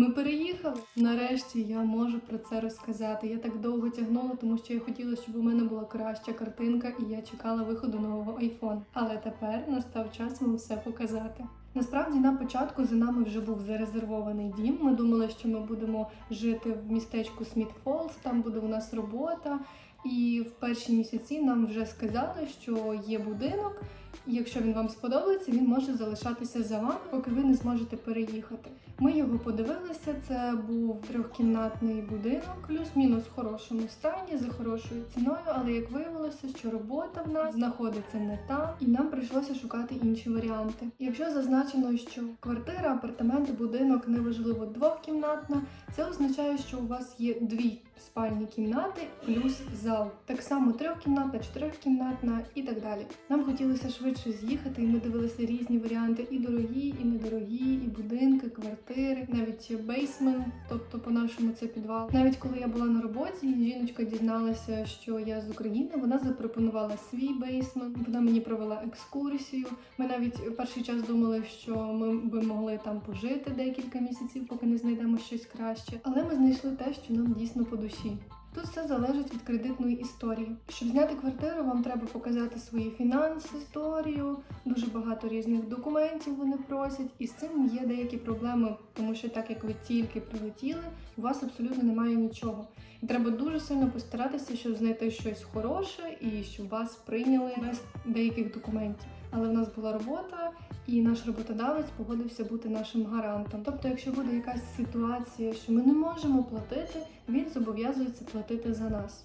Ми переїхали. Нарешті я можу про це розказати. Я так довго тягнула, тому що я хотіла, щоб у мене була краща картинка, і я чекала виходу нового iPhone. Але тепер настав час вам все показати. Насправді на початку за нами вже був зарезервований дім. Ми думали, що ми будемо жити в містечку Сміт Фолс, там буде у нас робота. І в перші місяці нам вже сказали, що є будинок, якщо він вам сподобається, він може залишатися за вами, поки ви не зможете переїхати. Ми його подивилися. Це був трьохкімнатний будинок, плюс-мінус в хорошому стані, за хорошою ціною. Але як виявилося, що робота в нас знаходиться не там, і нам прийшлося шукати інші варіанти. Якщо зазначено, що квартира, апартамент, будинок неважливо двохкімнатна, це означає, що у вас є дві спальні кімнати плюс зал. Так само трьохкімнатна, чотирьохкімнатна і так далі. Нам хотілося швидше з'їхати, і ми дивилися різні варіанти: і дорогі, і недорогі, і будинки, квартири, навіть бейсмент, тобто по-нашому це підвал. Навіть коли я була на роботі, жіночка дізналася, що я з України. Вона запропонувала свій бейсмент. Вона мені провела екскурсію. Ми навіть перший час думали, що ми би могли там пожити декілька місяців, поки не знайдемо щось краще. Але ми знайшли те, що нам дійсно по душі. Тут все залежить від кредитної історії. Щоб зняти квартиру, вам треба показати свої фінанси, історію, дуже багато різних документів вони просять, і з цим є деякі проблеми, тому що так як ви тільки прилетіли, у вас абсолютно немає нічого. І треба дуже сильно постаратися, щоб знайти щось хороше і щоб вас прийняли без деяких документів. Але в нас була робота, і наш роботодавець погодився бути нашим гарантом. Тобто, якщо буде якась ситуація, що ми не можемо платити, він зобов'язується платити за нас.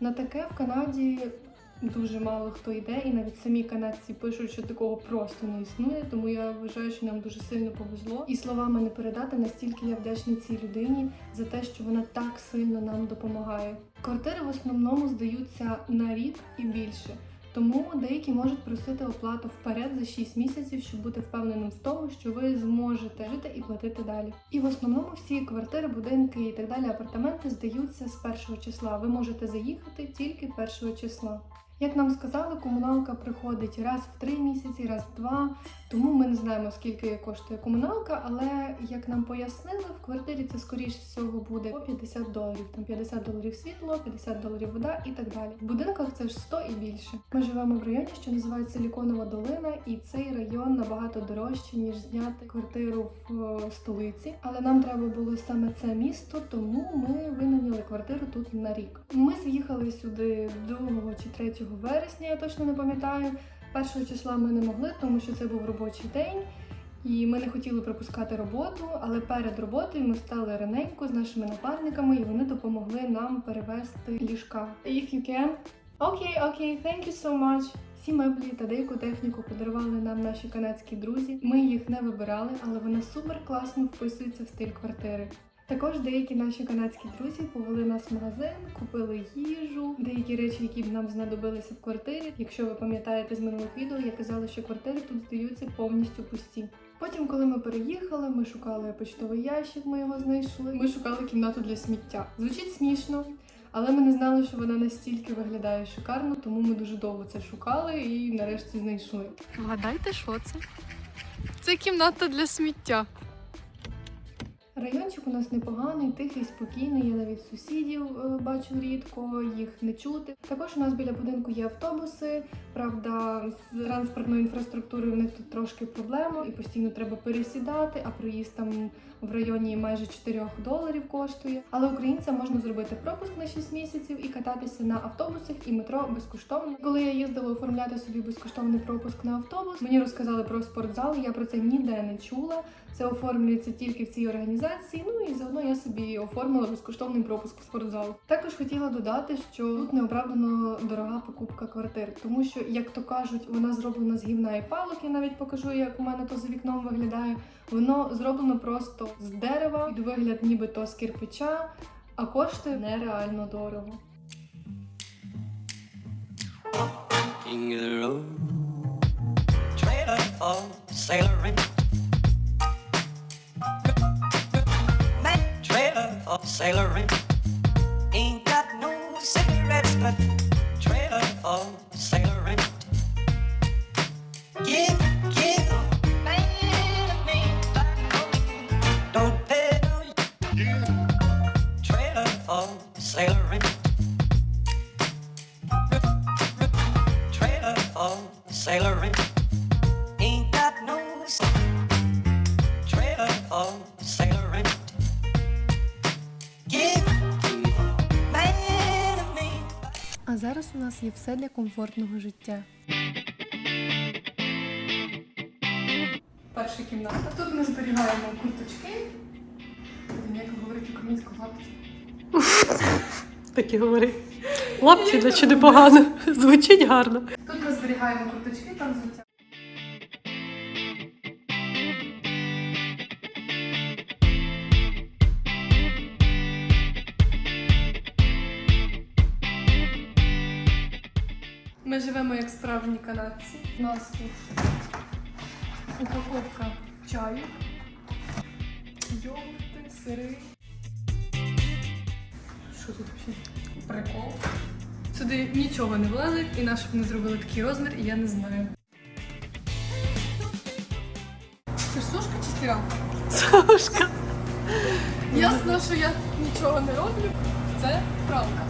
На таке в Канаді дуже мало хто йде, і навіть самі канадці пишуть, що такого просто не існує. Тому я вважаю, що нам дуже сильно повезло. І словами не передати, настільки я вдячна цій людині за те, що вона так сильно нам допомагає. Квартири в основному здаються на рік і більше. Тому деякі можуть просити оплату вперед за 6 місяців, щоб бути впевненим в тому, що ви зможете жити і платити далі. І в основному всі квартири, будинки і так далі, апартаменти здаються з першого числа. Ви можете заїхати тільки першого числа. Як нам сказали, комуналка приходить раз в три місяці, раз в два. Тому ми не знаємо, скільки коштує комуналка, але як нам пояснили, в квартирі це скоріш всього буде по 50 доларів. Там 50 доларів світло, 50 доларів вода і так далі. В будинках це ж 100 і більше. Ми живемо в районі, що називається Силіконова долина, і цей район набагато дорожче, ніж зняти квартиру в е, столиці. Але нам треба було саме це місто, тому ми винайняли квартиру тут на рік. Ми з'їхали сюди 2 чи 3 вересня, я точно не пам'ятаю. Першого числа ми не могли, тому що це був робочий день, і ми не хотіли пропускати роботу. Але перед роботою ми стали раненько з нашими напарниками, і вони допомогли нам перевезти ліжка. If you can. Окей, окей, thank you so much. Всі меблі та деяку техніку подарували нам наші канадські друзі. Ми їх не вибирали, але вона супер класно вписується в стиль квартири. Також деякі наші канадські друзі повели нас в магазин, купили їжу, деякі речі, які б нам знадобилися в квартирі. Якщо ви пам'ятаєте з минулих відео, я казала, що квартири тут здаються повністю пусті. Потім, коли ми переїхали, ми шукали почтовий ящик, ми його знайшли. Ми шукали кімнату для сміття. Звучить смішно, але ми не знали, що вона настільки виглядає шикарно, тому ми дуже довго це шукали і нарешті знайшли. Вгадайте, що це? Це кімната для сміття. Райончик у нас непоганий, тихий, спокійний. Я навіть сусідів е, бачу рідко, їх не чути. Також у нас біля будинку є автобуси. Правда, з транспортною інфраструктурою в них тут трошки проблема, і постійно треба пересідати, а проїзд там в районі майже 4 доларів коштує. Але українцям можна зробити пропуск на 6 місяців і кататися на автобусах і метро безкоштовно. Коли я їздила оформляти собі безкоштовний пропуск на автобус, мені розказали про спортзал. Я про це ніде не чула. Це оформлюється тільки в цій організації. Ну і заодно я собі оформила безкоштовний пропуск в спортзал. Також хотіла додати, що тут неоправдано дорога покупка квартир, тому що, як то кажуть, вона зроблена з гівна і палок. Я навіть покажу, як у мене то за вікном виглядає. Воно зроблено просто з дерева, під вигляд нібито з кирпича, а коштує нереально дорого. Sailoring. Ain't got no cigarettes, but Give man me. А зараз у нас є все для комфортного життя. Перша кімната. Тут ми зберігаємо курточки. Блін, Як говорить українською лапці. Так і говори. Лапці, наче непогано. Звучить гарно. Тут ми зберігаємо курточки, там взуття. Ми живемо як справжні канадці. У нас тут упаковка чаю, йогурти, сири. Що тут взагалі? Прикол. Сюди нічого не влазить, і наш вони зробили такий розмір, і я не знаю. Це ж сушка чи стиралка? Сушка. Ясно, що я нічого не роблю. Це правка.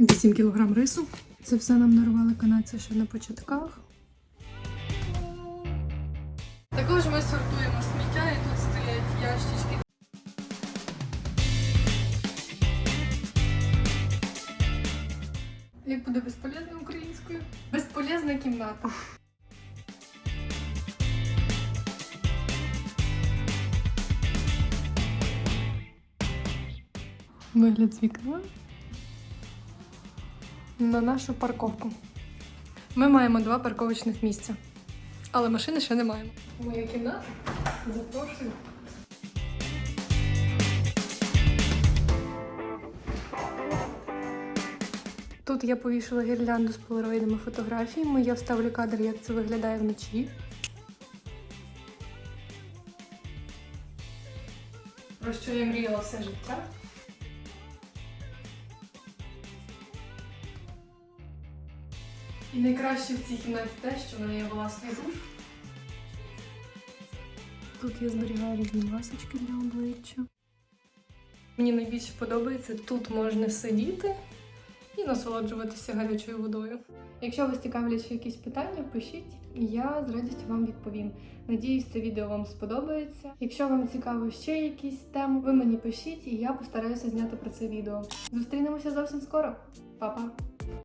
8 кілограм рису. Це все нам дарували канадці ще на початках. Також ми сортуємо сміття і тут стоять ящички. Як буде безполезно українською? Безполезна кімната. Вигляд з вікна на нашу парковку. Ми маємо два парковочних місця, але машини ще не маємо. Моя кімната запрошую. Тут я повішала гірлянду з полароїдними фотографіями. Я вставлю кадр, як це виглядає вночі. Про що я мріяла все життя. І найкраще в цій кімнаті те, що в мене є власний душ. Тут я зберігаю різні масочки для обличчя. Мені найбільше подобається, тут можна сидіти і насолоджуватися гарячою водою. Якщо вас цікавлять ще якісь питання, пишіть, і я з радістю вам відповім. Надіюсь, це відео вам сподобається. Якщо вам цікаво ще якісь теми, ви мені пишіть, і я постараюся зняти про це відео. Зустрінемося зовсім скоро. Па-па!